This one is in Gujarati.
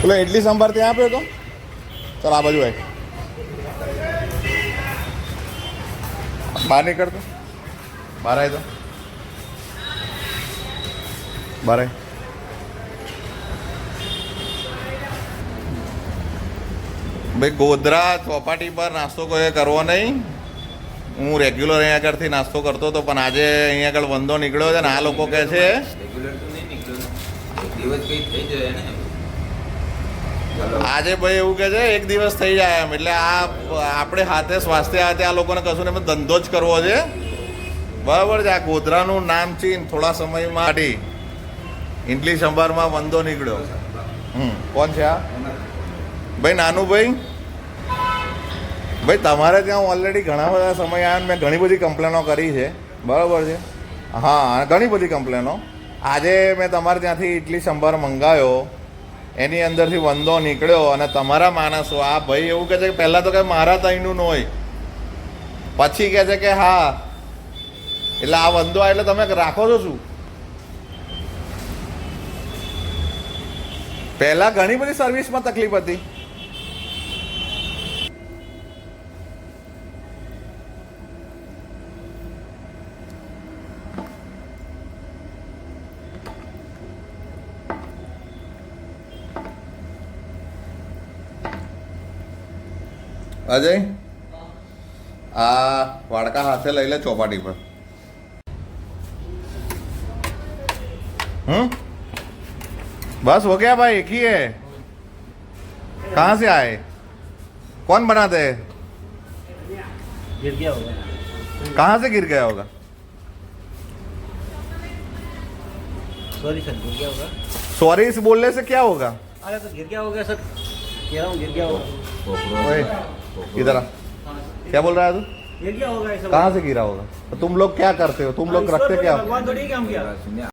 પેલો ઇડલી સંભાર ત્યાં આપ્યો તો ચાલ આ બાજુ આય. બહાર નીકળતો બહાર આય તો. બહાર ભાઈ, ગોધરા ચોપાટી પર નાસ્તો કોઈ કરવો નહીં. હું રેગ્યુલર અહીંયા આગળથી નાસ્તો કરતો હતો, પણ આજે અહીંયા આગળ વંદો નીકળ્યો છે ને, આ લોકો કહે છે રેગ્યુલર તો નહીં નીકળ્યો દિવસ કંઈ થઈ જાય ને. આજે ભાઈ એવું કે છે, એક દિવસ થઈ જાય એમ. એટલે આ આપણે હાથે સ્વાસ્થ્ય હાથે આ લોકોને કશું ને ધંધો જ કરવો છે. બરાબર છે, આ ગોધરાનું નામ ચીન થોડા સમય કાઢી ઇડલી સંભારમાં વંદો નીકળ્યો. હમ, કોણ છે આ? ભાઈ નાનું ભાઈ ભાઈ તમારે ત્યાં ઓલરેડી ઘણા બધા સમય આવ્યા મેં ઘણી બધી કમ્પ્લેનો કરી છે. બરાબર છે? હા, ઘણી બધી કમ્પ્લેનો આજે મેં તમારે ત્યાંથી ઇડલી સંભાર મંગાવ્યો. એની અંદરથી વંદો નીકળ્યો અને તમારા માણસો, આ ભાઈ એવું કહે છે કે પહેલાં તો કે મારા તઈનું ન હોય. પછી કહે છે કે, હા. એટલે આ વંદો એટલે તમે રાખો છો શું? પહેલાં ઘણી બધી સર્વિસમાં તકલીફ હતી. અજય આ વાડકા હાથે લઈ લે ચોપાટી પર हम्म बस हो गया भाई एक ही है कहाँ से आए कौन बनाते हैं गिर गया होगा कहाँ से गिर गया होगा सॉरी सर गिर गया होगा सॉरी इस बोलने से क्या होगा अरे तो गिर गया होगा सर कह रहा हूँ गिर गया होगा इधर आ क्या बोल रहा है तू ये क्या होगा कहाँ से गिरा होगा तुम लोग क्या करते हो तुम लोग रखते क्या क्या हम